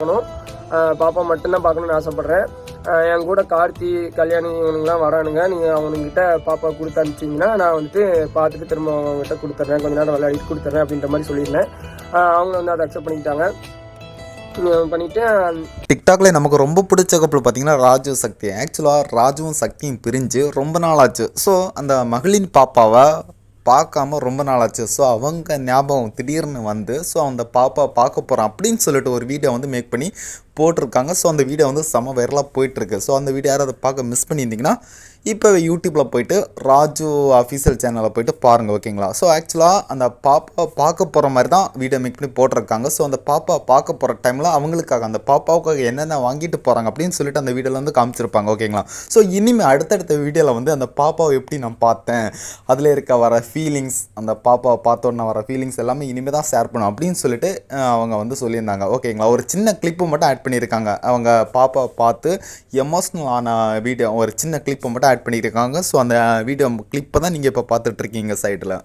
பார்க்கணும். பாப்பா மட்டும்தான் பார்க்கணும்னு ஆசைப்பட்றேன். என் கூட கார்த்தி கல்யாணி இவனுங்களாம் வரானுங்க. நீங்கள் அவனுங்கிட்ட பாப்பா கொடுத்து அனுப்பிச்சிங்கன்னா நான் வந்துட்டு பார்த்துட்டு திரும்ப அவங்ககிட்ட கொடுத்துட்றேன். கொஞ்ச நேரம் விளையாடி கொடுத்துட்றேன் அப்படின்ற மாதிரி சொல்லியிருந்தேன். அவங்க வந்து அதை அக்செப்ட் பண்ணிக்கிட்டாங்க. பண்ணிட்டு டிக்டாக்ல நமக்கு ரொம்ப பிடிச்ச கப்பல் பார்த்தீங்கன்னா ராஜு சக்தி. ஆக்சுவலாக ராஜுவும் சக்தியும் பிரிஞ்சு ரொம்ப நாள் ஆச்சு ஸோ அந்த மகளின் பாப்பாவை பார்க்காம ரொம்ப நாளாச்சு. ஸோ அவங்க ஞாபகம் திடீர்னு வந்து ஸோ அந்த பாப்பா பார்க்க போகிறான் அப்படின்னு சொல்லிட்டு ஒரு வீடியோ வந்து மேக் பண்ணி போட்டிருக்காங்க. ஸோ அந்த வீடியோ வந்து செம வைரலாக போயிட்டுருக்கு. ஸோ அந்த வீடியோ யாராவது பார்க்க மிஸ் பண்ணியிருந்தீங்கன்னா இப்போ யூடியூப்பில் போயிட்டு ராஜு அஃபீஷியல் சேனலில் போயிட்டு பாருங்கள் ஓகேங்களா ஸோ ஆக்சுவலாக அந்த பாப்பா பார்க்க போகிற மாதிரி தான் வீடியோ மேக் பண்ணி போட்டிருக்காங்க. ஸோ அந்த பாப்பா பார்க்க போகிற டைமில் அவங்களுக்காக அந்த பாப்பாவுக்காக என்னென்ன வாங்கிட்டு போகிறாங்க அப்படின்னு சொல்லிட்டு அந்த வீடியோவில் வந்து காமிச்சிருப்பாங்க ஓகேங்களா ஸோ இனிமேல் அடுத்தடுத்த வீடியோவில் வந்து அந்த பாப்பாவை எப்படி நான் பார்த்தேன் அதில் இருக்க வர ஃபீலிங்ஸ் அந்த பாப்பாவை பார்த்தோன்னே வர ஃபீலிங்ஸ் எல்லாமே இனிமேல் தான் ஷேர் பண்ணும் அப்படின்னு சொல்லிட்டு அவங்க வந்து சொல்லியிருந்தாங்க ஓகேங்களா ஒரு சின்ன கிளிப்பு மட்டும் ஆட் பண்ணி பண்ணியிருக்காங்க. அவங்க பாப்பா பார்த்து எமோஷ்னல் ஆன வீடியோ ஒரு சின்ன கிளிப்பை மட்டும் ஆட் பண்ணியிருக்காங்க. ஸோ அந்த வீடியோ கிளிப்பை தான் நீங்கள் இப்போ பார்த்துட்ருக்கீங்க சைடில்